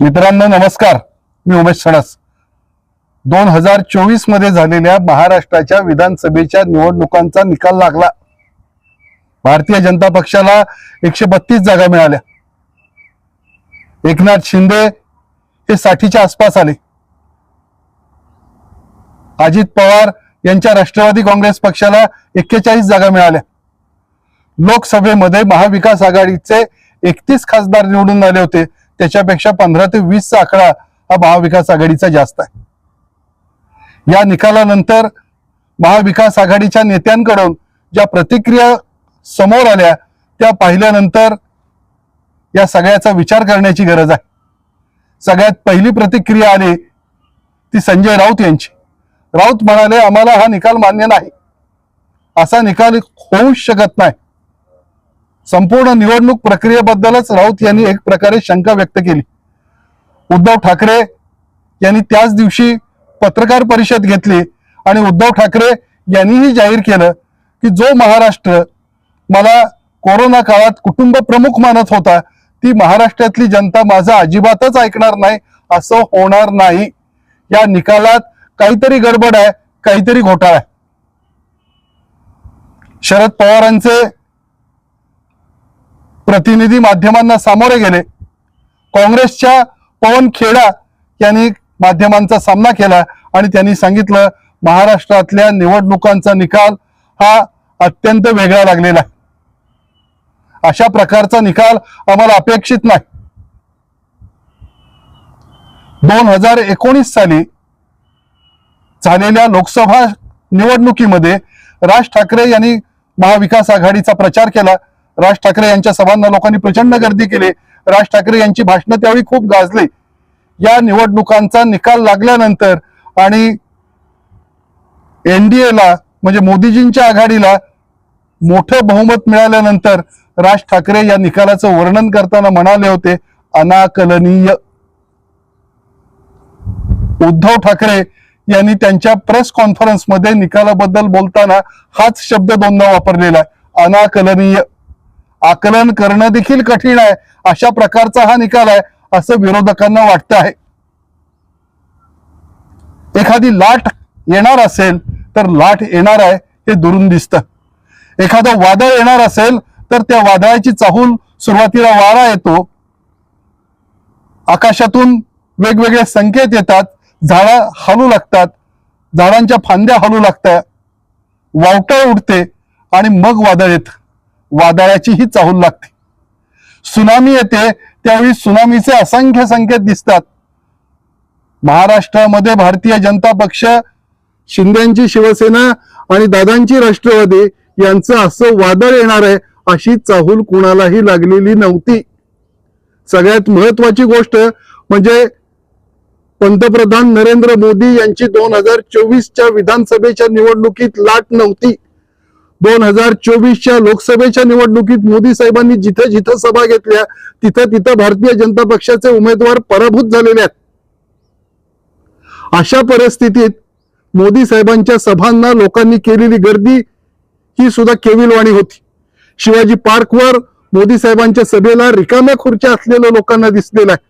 मित्रांनो नमस्कार. मी उमेश सणस. दोन हजार चोवीसमध्ये झालेल्या महाराष्ट्राच्या विधानसभेच्या निवडणुकांचा निकाल लागला. भारतीय जनता पक्षाला एकशे बत्तीस जागा मिळाल्या. एकनाथ शिंदे हे साठीच्या आसपास आले. अजित पवार यांच्या राष्ट्रवादी काँग्रेस पक्षाला एक्केचाळीस जागा मिळाल्या. लोकसभेमध्ये महाविकास आघाडीचे एकतीस खासदार निवडून आले होते. त्याच्यापेक्षा पंधरा ते वीसचा आकडा हा महाविकास आघाडीचा जास्त आहे. या निकालानंतर महाविकास आघाडीच्या नेत्यांकडून ज्या प्रतिक्रिया समोर आल्या त्या पाहिल्यानंतर या सगळ्याचा विचार करण्याची गरज आहे. सगळ्यात पहिली प्रतिक्रिया आली ती संजय राऊत यांची. राऊत म्हणाले आम्हाला हा निकाल मान्य नाही. असा निकाल होऊच शकत नाही. संपूर्ण निवडणूक प्रक्रियेबद्दलच राऊत यांनी एक प्रकारे शंका व्यक्त केली. उद्धव ठाकरे यांनी त्याच दिवशी पत्रकार परिषद घेतली आणि उद्धव ठाकरे यांनीही जाहीर केलं की जो महाराष्ट्र मला कोरोना काळात कुटुंब प्रमुख मानत होता ती महाराष्ट्रातली जनता माझा अजिबातच ऐकणार नाही असं होणार नाही. या निकालात काहीतरी गडबड आहे काहीतरी घोटाळा आहे. शरद पवारांचे प्रतिनिधी माध्यमांना सामोरे गेले. काँग्रेसच्या पवन खेडा यांनी माध्यमांचा सामना केला आणि त्यांनी सांगितलं महाराष्ट्रातल्या निवडणुकांचा निकाल हा अत्यंत वेगळा लागलेला आहे. अशा प्रकारचा निकाल आम्हाला अपेक्षित नाही. दोन हजार एकोणीस साली झालेल्या लोकसभा निवडणुकीमध्ये राज ठाकरे यांनी महाविकास आघाडीचा प्रचार केला. राज ठाकरे यांच्या सभांना लोकांनी प्रचंड गर्दी केली. राज ठाकरे यांची भाषणं त्यावेळी खूप गाजली. या निवडणुकांचा निकाल लागल्यानंतर आणि एनडीएला म्हणजे मोदीजींच्या आघाडीला मोठं बहुमत मिळाल्यानंतर राज ठाकरे या निकालाचं वर्णन करताना म्हणाले होते अनाकलनीय. उद्धव ठाकरे यांनी त्यांच्या प्रेस कॉन्फरन्समध्ये निकालाबद्दल बोलताना हाच शब्द दोनदा वापरलेला आहे अनाकलनीय. आकलन करणं देखील कठीण आहे. अशा प्रकारचा हा निकाल आहे असं विरोधकांना वाटतं आहे. एखादी लाट येणार असेल तर लाट येणार आहे हे दुरून दिसतं. एखादं वादळ येणार असेल तर त्या वादळाची चाहूल सुरुवातीला वारा येतो. आकाशातून वेगवेगळे संकेत येतात झाडं हलू लागतात झाडांच्या फांद्या हलू लागतात. वावटळ उडते आणि मग वादळ येत. वादळाची ही चाहूल लागते. सुनामी येते त्यावेळी सुनामीचे असंख्य संकेत दिसतात. महाराष्ट्रामध्ये भारतीय जनता पक्ष शिंदेची शिवसेना आणि दादांची राष्ट्रवादी यांचं असं वादळ येणार आहे अशी चाहूल कुणालाही लागलेली नव्हती. सगळ्यात महत्वाची गोष्ट म्हणजे पंतप्रधान नरेंद्र मोदी यांची दोन हजार चोवीसच्या विधानसभेच्या निवडणुकीत लाट नव्हती. दोन हजार चोवीसच्या लोकसभेच्या निवडणुकीत मोदी साहेबांनी जिथं जिथं सभा घेतल्या तिथं तिथं भारतीय जनता पक्षाचे उमेदवार पराभूत झालेले आहेत. अशा परिस्थितीत मोदी साहेबांच्या सभांना लोकांनी केलेली गर्दी ही सुद्धा केविलवाणी होती. शिवाजी पार्कवर मोदी साहेबांच्या सभेला रिकाम्या खुर्च्या असलेल्या लोकांना दिसलेला आहे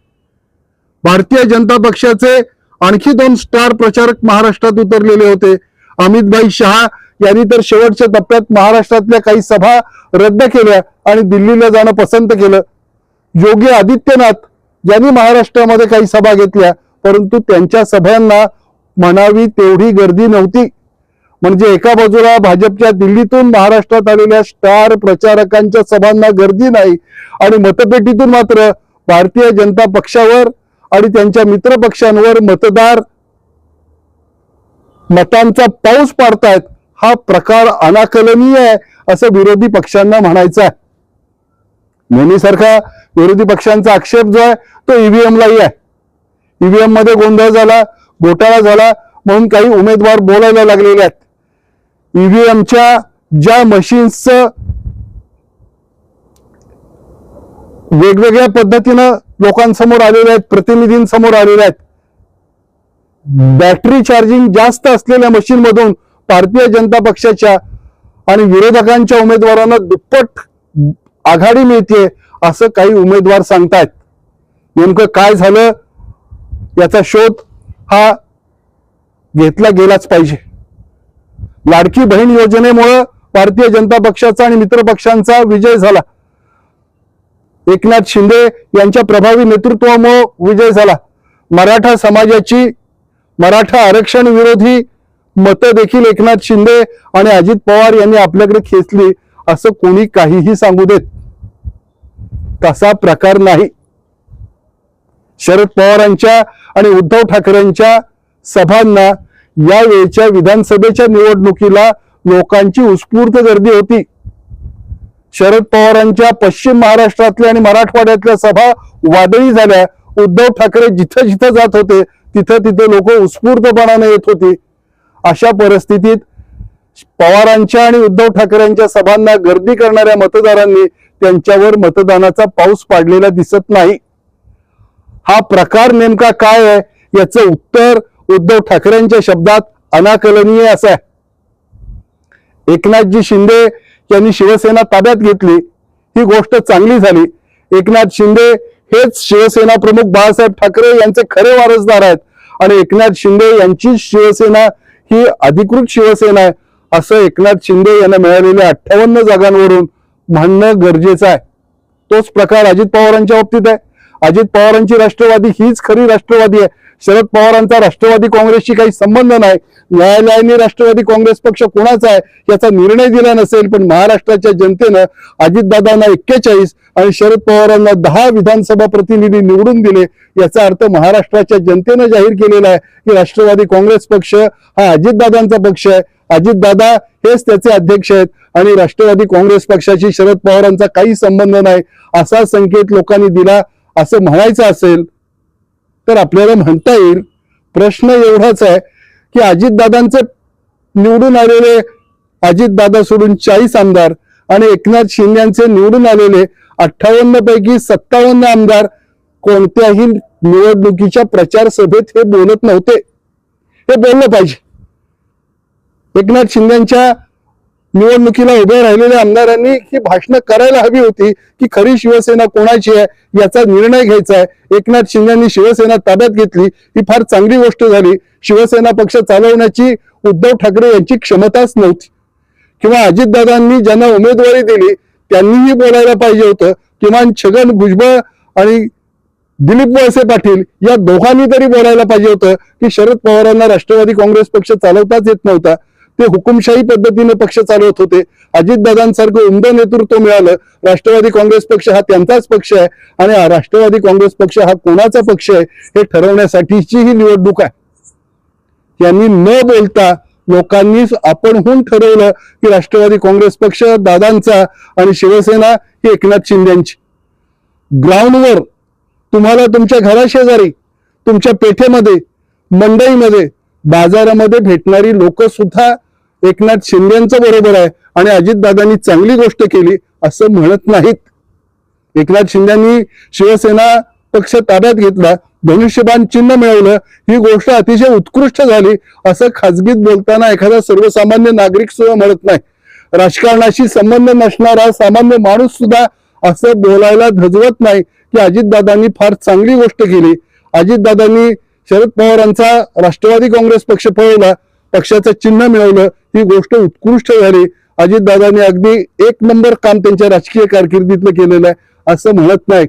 भारतीय जनता पक्षाचे आणखी दोन स्टार प्रचारक महाराष्ट्रात उतरलेले होते. अमितभाई शहा यांनी तर शेवटच्या टप्प्यात महाराष्ट्रातल्या काही सभा रद्द केल्या आणि दिल्लीला जाणं पसंत केलं. योगी आदित्यनाथ यांनी महाराष्ट्रामध्ये काही सभा घेतल्या परंतु त्यांच्या सभांना म्हणावी तेवढी गर्दी नव्हती. म्हणजे एका बाजूला भाजपच्या दिल्लीतून महाराष्ट्रात आलेल्या स्टार प्रचारकांच्या सभांना गर्दी नाही आणि मतपेटीतून मात्र भारतीय जनता पक्षावर आणि त्यांच्या मित्र पक्षांवर मतदार मतांचा पाऊस पाडतायत. हा प्रकार अनाकलनीय आहे असं विरोधी पक्षांना म्हणायचं आहे. नेहमीसारखा विरोधी पक्षांचा आक्षेप जो आहे तो ईव्हीएमलाही आहे. ईव्हीएममध्ये गोंधळ झाला घोटाळा झाला म्हणून काही उमेदवार बोलायला लागलेले आहेत. ईव्हीएमच्या ज्या मशीन्सचं वेगवेगळ्या पद्धतीनं लोकांसमोर आलेले आहेत प्रतिनिधींसमोर आलेले आहेत. बॅटरी चार्जिंग जास्त असलेल्या मशीन मधून भारतीय जनता पक्षाच्या आणि विरोधकांच्या उमेदवारांना दुप्पट आघाडी मिळते असं काही उमेदवार सांगतायत. नेमकं काय झालं याचा शोध हा घेतला गेलाच पाहिजे. लाडकी बहीण योजनेमुळं भारतीय जनता पक्षाचा आणि मित्र पक्षांचा विजय झाला. एकनाथ शिंदे यांच्या प्रभावी नेतृत्वामुळे विजय झाला. मराठा समाजाची मराठा आरक्षण विरोधी मतं देखील एकनाथ शिंदे आणि अजित पवार यांनी आपल्याकडे खेचली असं कोणी काहीही सांगू देत. तसा प्रकार नाही. शरद पवारांच्या आणि उद्धव ठाकरेंच्या सभांना या वेळच्या विधानसभेच्या निवडणुकीला लोकांची उत्स्फूर्त गर्दी होती. शरद पवारांच्या पश्चिम महाराष्ट्रातल्या आणि मराठवाड्यातल्या सभा वादळी झाल्या. उद्धव ठाकरे जिथं जिथं जात होते तिथं तिथं लोक उत्स्फूर्तपणाने येत होती. अशा परिस्थितीत पवारांच्या आणि उद्धव ठाकरेंच्या सभांना गर्दी करणाऱ्या मतदारांनी त्यांच्यावर मतदानाचा पाऊस पाडलेला दिसत नाही. हा प्रकार नेमका काय आहे? याचं उत्तर उद्धव ठाकरेंच्या शब्दात अनाकलनीय असं आहे. एकनाथजी शिंदे यांनी शिवसेना ताब्यात घेतली. ही गोष्ट चांगली झाली. एकनाथ शिंदे हेच शिवसेना प्रमुख बाळासाहेब ठाकरे यांचे खरे वारसदार आहेत. आणि एकनाथ शिंदे यांची शिवसेना ही अधिकृत शिवसेना आहे. असं एकनाथ शिंदे यांना मिळालेल्या अठ्ठावन्न जागांवरून म्हणणं गरजेचं आहे. तोच प्रकार अजित पवारांच्या बाबतीत आहे. अजित पवारांची राष्ट्रवादी हीच खरी राष्ट्रवादी आहे. शरद पवारांचा राष्ट्रवादी काँग्रेसशी काही संबंध नाही. न्यायालयाने राष्ट्रवादी काँग्रेस पक्ष कोणाचा आहे याचा निर्णय दिला नसेल पण महाराष्ट्राच्या जनतेनं अजितदादांना एक्केचाळीस आणि शरद पवारांना दहा विधानसभा प्रतिनिधी निवडून दिले याचा अर्थ महाराष्ट्राच्या जनतेनं जाहीर केलेला आहे की राष्ट्रवादी काँग्रेस पक्ष हा अजितदादांचा पक्ष आहे. अजितदादा हेच त्याचे अध्यक्ष आहेत आणि राष्ट्रवादी काँग्रेस पक्षाशी शरद पवारांचा काही संबंध नाही असा संकेत लोकांनी दिला असं म्हणायचं असेल तर आपल्याला म्हणता येईल प्रश्न एवढाच आहे की अजितदादांचे निवडून आलेले अजितदादा सोडून चाळीस आमदार आणि एकनाथ शिंदेचे निवडून आलेले अठ्ठावन्न पैकी सत्तावन्न आमदार कोणत्याही निवडणुकीच्या प्रचार सभेत हे बोलत नव्हते. हे बोललं पाहिजे. एकनाथ शिंदेच्या निवडणुकीला उभे राहिलेल्या आमदारांनी ही भाषणं करायला हवी होती की खरी शिवसेना कोणाची आहे याचा निर्णय घ्यायचा आहे. एकनाथ शिंदेनी शिवसेना ताब्यात घेतली ही फार चांगली गोष्ट झाली. शिवसेना पक्ष चालवण्याची उद्धव ठाकरे यांची क्षमताच नव्हती. किंवा अजितदादांनी ज्यांना उमेदवारी दिली त्यांनीही बोलायला पाहिजे होतं. किमान छगन भुजबळ आणि दिलीप वळसे पाटील या दोघांनी तरी बोलायला पाहिजे होतं की शरद पवारांना राष्ट्रवादी काँग्रेस पक्ष चालवताच येत नव्हता. ते हुकुमशाही पद्धतीने पक्ष चालवत होते. अजितदादांसारखं उमदं नेतृत्व मिळालं. राष्ट्रवादी काँग्रेस पक्ष हा त्यांचाच पक्ष आहे आणि राष्ट्रवादी काँग्रेस पक्ष हा कोणाचा पक्ष आहे हे ठरवण्यासाठीची ही निवडणूक आहे. यांनी न बोलता लोकांनी आपणहून ठरवलं की राष्ट्रवादी काँग्रेस पक्ष दादांचा आणि शिवसेना ही एकनाथ शिंदेची. ग्राउंडवर तुम्हाला तुमच्या घराशेजारी तुमच्या पेठेमध्ये मंडईमध्ये बाजारामध्ये भेटणारी लोक सुद्धा एकनाथ शिंदेचं बरोबर आहे आणि अजितदादांनी चांगली गोष्ट केली असं म्हणत नाहीत. एकनाथ शिंदेनी शिवसेना पक्ष ताब्यात घेतला धनुष्यबाण चिन्ह मिळवलं ही गोष्ट अतिशय उत्कृष्ट झाली असं खाजगीत बोलताना एखादा सर्वसामान्य नागरिक सुद्धा म्हणत नाही. राजकारणाशी संबंध नसणारा सामान्य माणूस सुद्धा असं बोलायला धजवत नाही की अजितदादांनी फार चांगली गोष्ट केली. अजितदादांनी शरद पवारांचा राष्ट्रवादी काँग्रेस पक्ष पळवला पक्षाचं चिन्ह मिळवलं ही गोष्ट उत्कृष्ट झाली. अजितदादांनी अगदी एक नंबर काम त्यांच्या राजकीय कारकिर्दीतलं केलेलं आहे असं म्हणत नाही.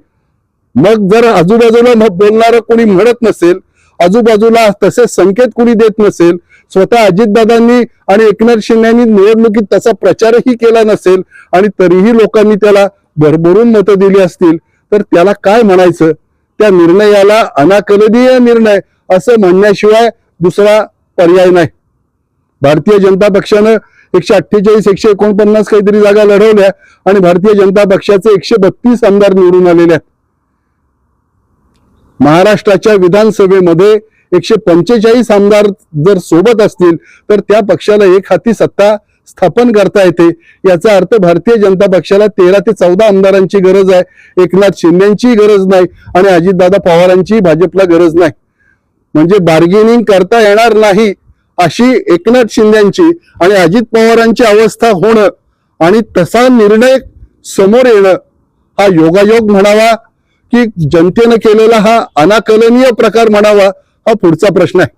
मग जर आजूबाजूला मग बोलणारं कोणी म्हणत नसेल आजूबाजूला तसे संकेत कोणी देत नसेल स्वतः अजितदादांनी आणि एकनाथ शिंदेनी निवडणुकीत तसा प्रचारही केला नसेल आणि तरीही लोकांनी त्याला भरभरून मतं दिली असतील तर त्याला काय म्हणायचं? त्या निर्णयाला अनाकलनीय निर्णय असं म्हणण्याशिवाय दुसरा पर्याय नाही. भारतीय जनता पक्षानं एकशे अठ्ठेचाळीस एकशे एकोणपन्नास काहीतरी जागा लढवल्या आणि भारतीय जनता पक्षाचे एकशे बत्तीस आमदार निवडून आलेले आहेत. महाराष्ट्राच्या विधानसभेमध्ये एकशे पंचेचाळीस आमदार जर सोबत असतील तर त्या पक्षाला एक हाती सत्ता स्थापन करता येते. याचा अर्थ भारतीय जनता पक्षाला तेरा ते चौदा आमदारांची गरज आहे. एकनाथ शिंदेची गरज नाही आणि अजितदादा पवारांची भाजपला गरज नाही. म्हणजे बार्गेनिंग करता येणार नाही. अशी एकनाथ शिंदेची आणि अजित पवारांची अवस्था होणं आणि तसा निर्णय समोर येणं हा योगायोग म्हणावा की जनतेनं केलेला हा अनाकलनीय प्रकार म्हणावा हा पुढचा प्रश्न आहे.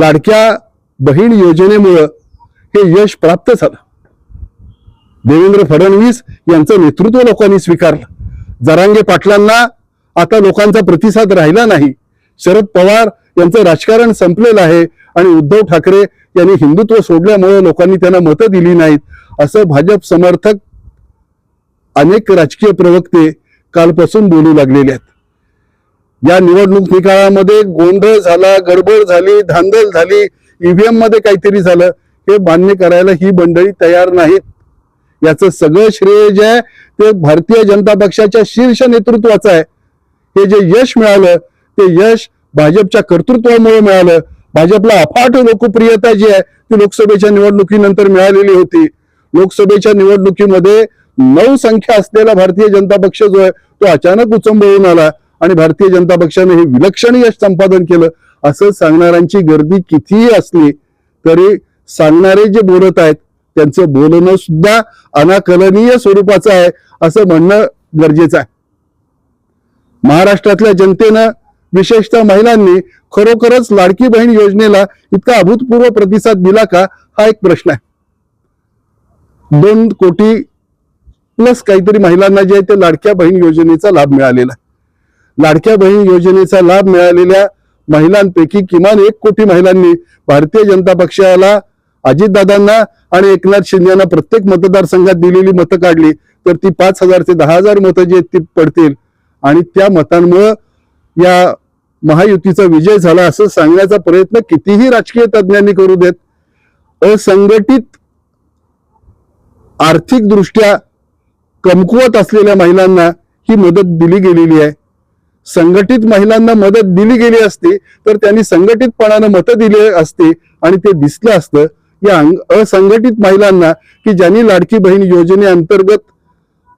लाडक्या बहीण योजनेमुळं हे यश प्राप्त झालं. देवेंद्र फडणवीस यांचं नेतृत्व लोकांनी स्वीकारलं. जरांगे पाटलांना आता लोकांचा प्रतिसाद राहिला नाही. शरद पवार यांचं राजकारण संपलेलं आहे. आणि उद्धव ठाकरे यांनी हिंदुत्व सोडल्यामुळे लोकांनी त्यांना मतं दिली नाहीत असं भाजप समर्थक अनेक राजकीय प्रवक्ते कालपासून बोलू लागलेले आहेत. या निवडणूक निकालामध्ये गोंधळ झाला गडबड झाली धांदल झाली ईव्हीएममध्ये काहीतरी झालं हे मान्य करायला ही मंडळी तयार नाहीत. याचं सगळं श्रेय जे आहे ते भारतीय जनता पक्षाच्या शीर्ष नेतृत्वाचं आहे. हे जे यश मिळालं ते यश भाजपच्या कर्तृत्वामुळे मिळालं भाजपला अफाट लोकप्रियता जी आहे ती लोकसभेच्या निवडणुकीनंतर मिळालेली होती. लोकसभेच्या निवडणुकीमध्ये नऊ संख्या असलेला भारतीय जनता पक्ष जो आहे तो अचानक उचंबळून आला आणि भारतीय जनता पक्षाने हे विलक्षण यश संपादन केलं. असं सांगणाऱ्यांची गर्दी कितीही असली तरी सांगणारे जे बोलत आहेत त्यांचं बोलणं सुद्धा अनाकलनीय स्वरूपाचं आहे असं म्हणणं गरजेचं आहे. महाराष्ट्रातल्या जनतेनं विशेषतः महिलांनी खरोखरच लाडकी बहीण योजनेला इतका अभूतपूर्व प्रतिसाद दिला का? हा एक प्रश्न आहे. दोन कोटी प्लस काहीतरी महिलांना जे आहे ते लाडक्या बहीण योजनेचा लाभ मिळालेला आहे. लाडक्या बहीण योजनेचा लाभ मिळालेल्या महिलांपैकी किमान एक कोटी महिलांनी भारतीय जनता पक्षाला अजितदादांना आणि एकनाथ शिंदेना प्रत्येक मतदारसंघात दिलेली मतं काढली. तर ती पाच हजार ते दहा हजार मतं जी आहेत ती पडतील. आणि त्या मतांमुळं या महायुतीचा विजय झाला असं सांगण्याचा प्रयत्न कितीही राजकीय तज्ज्ञांनी करू देत असंघटित आर्थिकदृष्ट्या कमकुवत असलेल्या महिलांना ही मदत दिली गेलेली आहे. संघटित महिलांना मदत दिली गेली असती तर त्यांनी संघटितपणानं मतं दिली असती आणि ते दिसलं असतं. या अंग- असंघटित महिलांना की ज्यांनी लाडकी बहीण योजनेअंतर्गत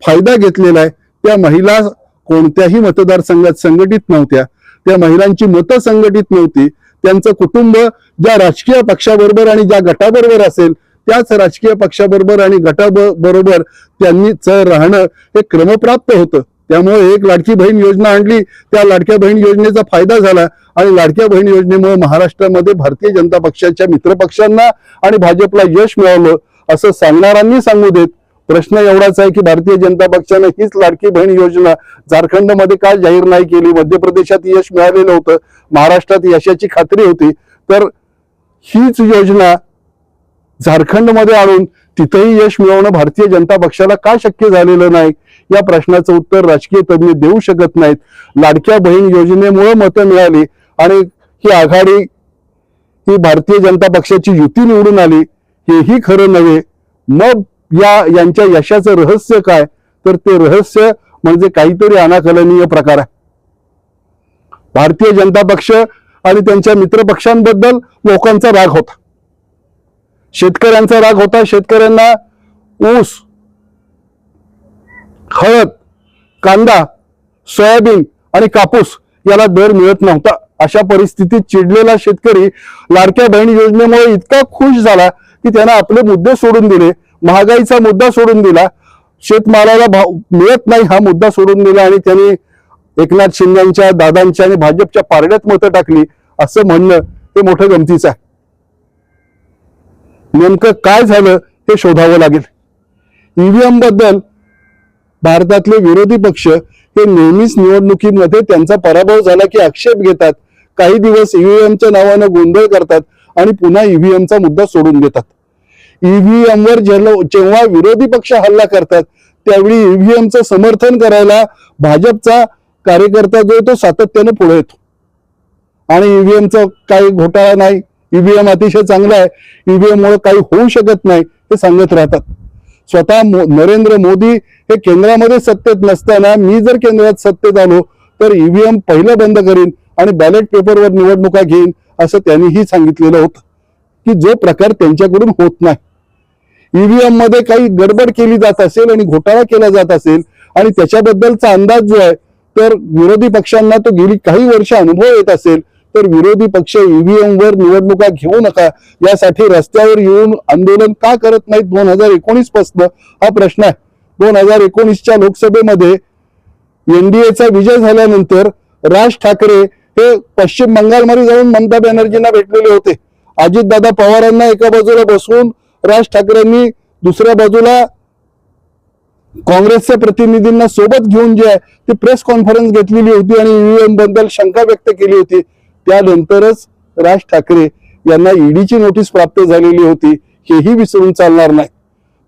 फायदा घेतलेला आहे त्या महिला कोणत्याही मतदारसंघात संघटित नव्हत्या. त्या महिलांची मतं संघटित नव्हती. त्यांचं कुटुंब ज्या राजकीय पक्षाबरोबर आणि ज्या गटाबरोबर असेल त्याच राजकीय पक्षाबरोबर आणि गटाबरोबर त्यांनी च राहणं हे क्रमप्राप्त होतं. त्यामुळे एक लाडकी बहीण योजना आणली. त्या लाडक्या बहीण योजनेचा फायदा झाला आणि लाडक्या बहीण योजनेमुळे महाराष्ट्रामध्ये भारतीय जनता पक्षाच्या मित्रपक्षांना आणि भाजपला यश मिळालं. असं सांगणाऱ्यांनी सांगू देत प्रश्न एवढाच आहे की भारतीय जनता पक्षाने हीच लाडकी बहीण योजना झारखंडमध्ये का जाहीर नाही केली. मध्य प्रदेशात यश मिळालेलं होतं. महाराष्ट्रात यशाची खात्री होती. तर हीच योजना झारखंडमध्ये आणून तिथेही यश मिळवणं भारतीय जनता पक्षाला का शक्य झालेलं नाही? या प्रश्नाचं उत्तर राजकीय तज्ज्ञ देऊ शकत नाहीत. लाडक्या बहीण योजनेमुळे मतं मिळाली आणि ही आघाडी ही भारतीय जनता पक्षाची युती निवडून आली हेही खरं नव्हे. मग या यांच्या यशाचं रहस्य काय? तर ते रहस्य म्हणजे काहीतरी अनाकलनीय प्रकार आहे. भारतीय जनता पक्ष आणि त्यांच्या मित्रपक्षांबद्दल लोकांचा राग होता. शेतकऱ्यांचा राग होता. शेतकऱ्यांना ऊस हळद कांदा सोयाबीन आणि कापूस याला दर मिळत नव्हता. अशा परिस्थितीत चिडलेला शेतकरी लाडक्या बहीण योजनेमुळे इतका खुश झाला की त्यानं आपले मुद्दे सोडून दिले. महागाईचा मुद्दा सोडून दिला. शेतमालाला भाव मिळत नाही हा मुद्दा सोडून दिला आणि त्यांनी एकनाथ शिंदेच्या दादांच्या आणि भाजपच्या पारड्यात मतं टाकली असं म्हणणं हे मोठं गमतीचं आहे. नेमकं काय झालं हे शोधावं लागेल. ईव्हीएमबद्दल भारतातले विरोधी पक्ष हे नेहमीच निवडणुकीमध्ये त्यांचा पराभव झाला की आक्षेप घेतात. काही दिवस ईव्हीएमच्या नावानं गोंधळ करतात आणि पुन्हा ईव्हीएमचा मुद्दा सोडून देतात. ईव्हीएम वर जेव्हा विरोधी पक्ष हल्ला करतात त्यावेळी ईव्हीएमचं समर्थन करायला भाजपचा कार्यकर्ता जो तो सातत्यानं पुढे येतो. आणि ईव्हीएमचा काही घोटाळा नाही. ईव्हीएम अतिशय चांगला आहे. ईव्हीएम मुळे काही होऊ शकत नाही हे सांगत राहतात. स्वतः नरेंद्र मोदी हे केंद्रामध्ये सत्तेत नसताना मी जर केंद्रात सत्तेत आलो तर ईव्हीएम पहिलं बंद करीन आणि बॅलेट पेपरवर निवडणुका घेईन असं त्यांनीही सांगितलेलं होतं. की जो प्रकार त्यांच्याकडून होत नाही ईव्हीएममध्ये काही गडबड केली जात असेल आणि घोटाळा केला जात असेल आणि त्याच्याबद्दलचा अंदाज जो आहे तर विरोधी पक्षांना तो गेली काही वर्ष अनुभव येत असेल तर विरोधी पक्ष ईव्हीएम वर निवडणुका घेऊ नका. यासाठी रस्त्यावर येऊन आंदोलन का करत नाहीत दोन हजार एकोणीस पासन? हा प्रश्न आहे. दोन हजार एकोणीसच्या लोकसभेमध्ये एनडीएचा विजय झाल्यानंतर राज ठाकरे हे पश्चिम बंगालमध्ये जाऊन ममता बॅनर्जींना भेटलेले होते. अजितदादा पवारांना एका बाजूला बसवून राज ठाकरेंनी दुसऱ्या बाजूला काँग्रेसच्या प्रतिनिधींना सोबत घेऊन जे आहे ती प्रेस कॉन्फरन्स घेतलेली होती आणि ईव्हीएमबद्दल शंका व्यक्त केली होती. त्यानंतरच राज ठाकरे यांना ईडीची नोटीस प्राप्त झालेली होती. हेही विसरून चालणार नाही.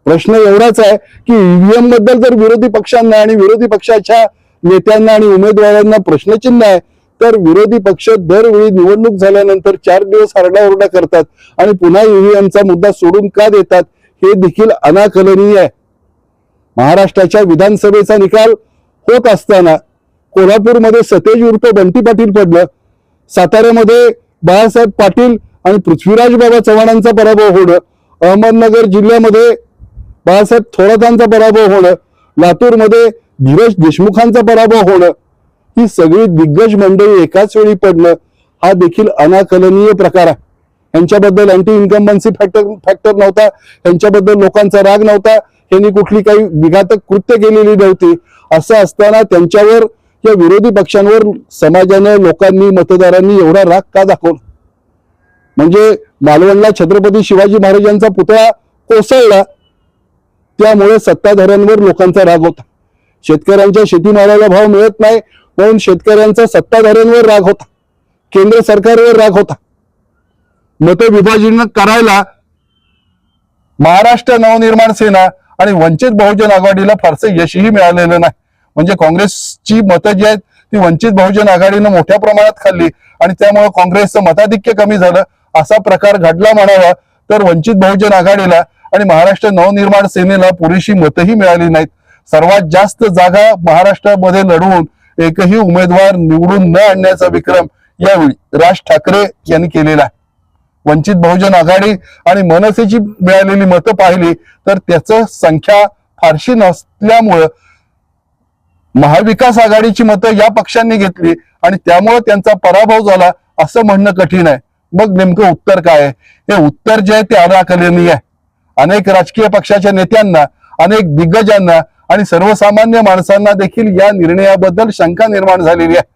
प्रश्न एवढाच आहे की ईव्हीएमबद्दल जर विरोधी पक्षांना आणि विरोधी पक्षाच्या नेत्यांना आणि उमेदवारांना प्रश्नचिन्ह आहे तर विरोधी पक्ष दरवेळी निवडणूक झाल्यानंतर चार दिवस हरडाओरडा करतात आणि पुन्हा ईव्हीएमचा मुद्दा सोडून का देतात हे देखील अनाकलनीय आहे. महाराष्ट्राच्या विधानसभेचा निकाल होत असताना कोल्हापूरमध्ये सतेज उर्फ बंटी पाटील पडलं. साताऱ्यामध्ये बाळासाहेब पाटील आणि पृथ्वीराज बाबा चव्हाणांचा पराभव होणं. अहमदनगर जिल्ह्यामध्ये बाळासाहेब थोरातांचा पराभव होणं. लातूरमध्ये धीरज देशमुखांचा पराभव होणं. ही सगळी दिग्गज मंडळी एकाच वेळी पडणं हा देखील अनाकलनीय प्रकार आहे. यांच्याबद्दल अँटी इन्कम्बन्सी फॅक्टर फॅक्टर नव्हता. यांच्याबद्दल लोकांचा राग नव्हता. यांनी कुठली काही विघातक कृत्य केलेली नव्हती. असं असताना त्यांच्यावर या विरोधी पक्षांवर समाजाने लोकांनी मतदारांनी एवढा राग का दाखवला? म्हणजे मालवणला छत्रपती शिवाजी महाराजांचा पुतळा कोसळला त्यामुळे सत्ताधाऱ्यांवर लोकांचा राग होता. शेतकऱ्यांच्या शेतीमालाला भाव मिळत नाही म्हणून शेतकऱ्यांचा सत्ताधाऱ्यांवर राग होता. केंद्र सरकारवर राग होता. मतविभाजन करायला महाराष्ट्र नवनिर्माण सेना आणि वंचित बहुजन आघाडीला फारसं यशही मिळालेलं नाही. म्हणजे काँग्रेसची मतं जी आहेत ती वंचित बहुजन आघाडीनं मोठ्या प्रमाणात खाल्ली आणि त्यामुळे काँग्रेसचं मताधिक्य कमी झालं असा प्रकार घडला म्हणावा तर वंचित बहुजन आघाडीला आणि महाराष्ट्र नवनिर्माण सेनेला पुरेशी मतही मिळाली नाहीत. सर्वात जास्त जागा महाराष्ट्रामध्ये लढवून एकही उमेदवार निवडून न आणण्याचा विक्रम यावेळी राज ठाकरे यांनी केलेला आहे. वंचित बहुजन आघाडी आणि मनसेची मिळालेली मतं पाहिली तर त्याचं संख्या फारशी नसल्यामुळं महाविकास आघाडीची मतं या पक्षांनी घेतली आणि त्यामुळे त्यांचा पराभव झाला असं म्हणणं कठीण आहे. मग नेमकं उत्तर काय आहे? हे उत्तर जे आहे ते अनाकलनीय आहे. अनेक राजकीय पक्षाच्या नेत्यांना अनेक दिग्गजांना आणि सर्वसामान्य माणसांना देखील या निर्णयाबद्दल शंका निर्माण झालेली आहे.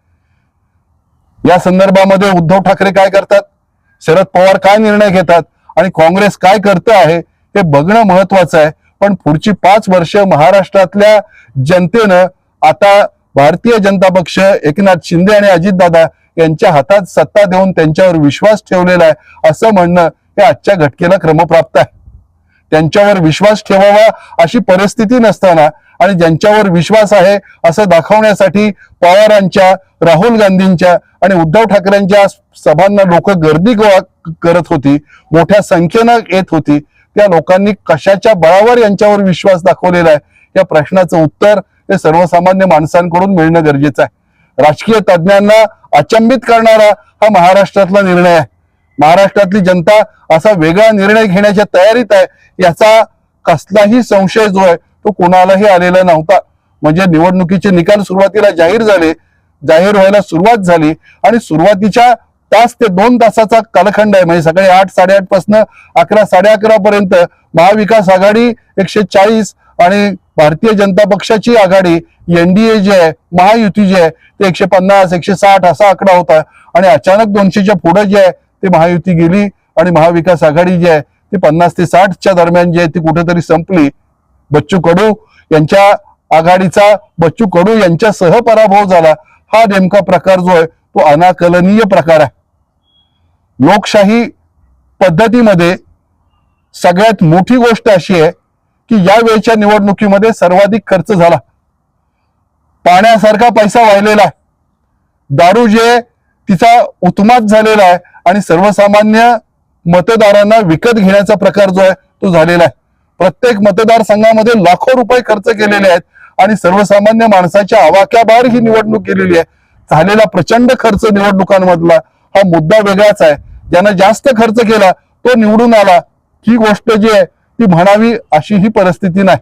या संदर्भामध्ये उद्धव ठाकरे काय करतात? शरद पवार काय निर्णय घेतात? आणि काँग्रेस काय करतं आहे? हे बघणं महत्वाचं आहे. पण पुढची पाच वर्ष महाराष्ट्रातल्या जनतेनं आता भारतीय जनता पक्ष एकनाथ शिंदे आणि अजितदादा यांच्या हातात सत्ता देऊन त्यांच्यावर विश्वास ठेवलेला आहे. असं म्हणणं हे आजच्या घटकेला क्रमप्राप्त आहे. त्यांच्यावर विश्वास ठेवावा अशी परिस्थिती नसताना आणि ज्यांच्यावर विश्वास आहे असं दाखवण्यासाठी पवारांच्या राहुल गांधींच्या आणि उद्धव ठाकरेंच्या सभांना लोक गर्दी करत होती मोठ्या संख्येनं येत होती. त्या लोकांनी कशाच्या बळावर यांच्यावर विश्वास दाखवलेला आहे? या प्रश्नाचं उत्तर हे सर्वसामान्य माणसांकडून मिळणं गरजेचं आहे. राजकीय तज्ज्ञांना अचंबित करणारा हा महाराष्ट्रातला निर्णय आहे. महाराष्ट्रातली जनता असा वेगळा निर्णय घेण्याच्या तयारीत आहे याचा कसलाही संशय जो आहे तो कोणालाही आलेला नव्हता. म्हणजे निवडणुकीचे निकाल सुरुवातीला जाहीर झाले जाहीर व्हायला सुरुवात झाली आणि सुरुवातीच्या तास ते दोन तासाचा कालखंड आहे. म्हणजे सकाळी आठ साडेआठ पासन अकरा साडे अकरा पर्यंत महाविकास आघाडी एकशे चाळीस आणि भारतीय जनता पक्षाची आघाडी एनडीए जी आहे महायुती जी आहे ते एकशे पन्नास एकशे साठ असा आकडा होता. आणि अचानक दोनशेच्या पुढे जे आहे ते महायुती गेली आणि महाविकास आघाडी जी आहे ती पन्नास ते साठच्या दरम्यान जी आहे ती कुठेतरी संपली. बच्चू कडू यांच्या आघाडीचा बच्चू कडू यांच्यासह पराभव झाला. हा नेमका प्रकार जो आहे तो अनाकलनीय प्रकार आहे. लोकशाही पद्धतीमध्ये सगळ्यात मोठी गोष्ट अशी आहे की या वेळच्या निवडणुकीमध्ये सर्वाधिक खर्च झाला. पाण्यासारखा पैसा वाहिलेला आहे. दारू जे तिचा उतमात झालेला आहे आणि सर्वसामान्य मतदारांना विकत घेण्याचा प्रकार जो आहे तो झालेला आहे. प्रत्येक मतदारसंघामध्ये लाखो रुपये खर्च केलेले आहेत आणि सर्वसामान्य माणसाच्या आवाक्याबाहेर ही निवडणूक केलेली आहे. झालेला प्रचंड खर्च निवडणुकांमधला हा मुद्दा वेगळाच आहे. ज्यानं जास्त खर्च केला तो निवडून आला. ही गोष्ट जी आहे ती म्हणावी अशी ही परिस्थिती नाही.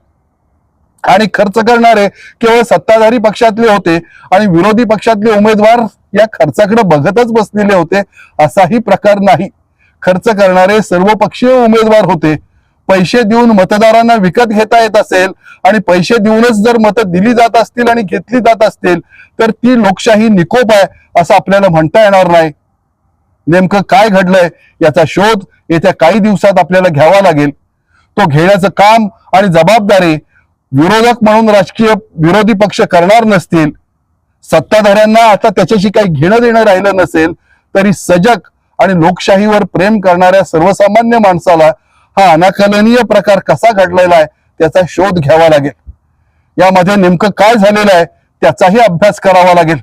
आणि खर्च करणारे केवळ सत्ताधारी पक्षातले होते आणि विरोधी पक्षातले उमेदवार या खर्चाकडे बघतच बसलेले होते असाही प्रकार नाही. खर्च करणारे सर्वपक्षीय उमेदवार होते. पैसे देऊन मतदारांना विकत घेता येत असेल आणि पैसे देऊनच जर मतं दिली जात असतील आणि घेतली जात असतील तर ती लोकशाही निकोप आहे असं आपल्याला म्हणता येणार नाही. नेमकं काय घडलंय याचा शोध येत्या काही दिवसात आपल्याला घ्यावा लागेल. तो घेण्याचं काम आणि जबाबदारी विरोधक म्हणून राजकीय विरोधी पक्ष करणार नसतील सत्ताधाऱ्यांना आता त्याच्याशी काही घेणं देणं राहिलं नसेल तरी सजग आणि लोकशाहीवर प्रेम करणाऱ्या सर्वसामान्य माणसाला हा अनाकलनीय प्रकार कसा घडलेला आहे त्याचा शोध घ्यावा लागेल. यामध्ये नेमकं काय झालेलं आहे त्याचाही अभ्यास करावा लागेल.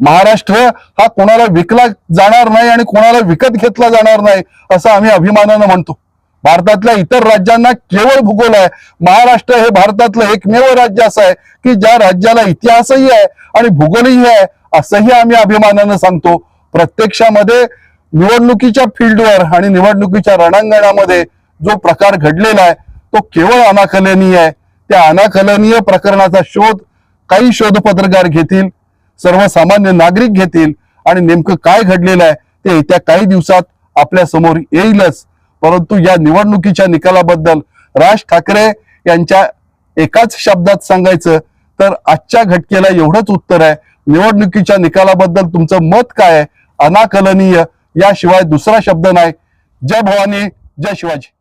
महाराष्ट्र हा कोणाला विकला जाणार नाही आणि कोणाला विकत घेतला जाणार नाही असं आम्ही अभिमानानं म्हणतो. भारतातल्या इतर राज्यांना केवळ भूगोल आहे. महाराष्ट्र हे भारतातलं एकमेव राज्य असं आहे की ज्या राज्याला इतिहासही आहे आणि भूगोलही आहे असंही आम्ही अभिमानानं सांगतो. प्रत्यक्षामध्ये निवडणुकीच्या फील्डवर आणि निवडणुकीच्या रणांगणामध्ये जो प्रकार घडलेला आहे तो केवळ अनाकलनीय आहे. त्या अनाकलनीय प्रकरणाचा शोध काही शोध पत्रकार घेतील सर्वसामान्य नागरिक घेतील आणि नेमकं काय घडलेलं आहे ते येत्या काही दिवसात आपल्यासमोर येईलच. परंतु या निवडणुकीच्या निकालाबद्दल राज ठाकरे यांच्या एकाच शब्दात सांगायचं तर आजच्या घटकेला एवढंच उत्तर आहे. निवडणुकीच्या निकालाबद्दल तुमचं मत काय आहे? अनाकलनीय. याशिवाय दुसरा शब्द नाही. जय भवानी. जय शिवाजी.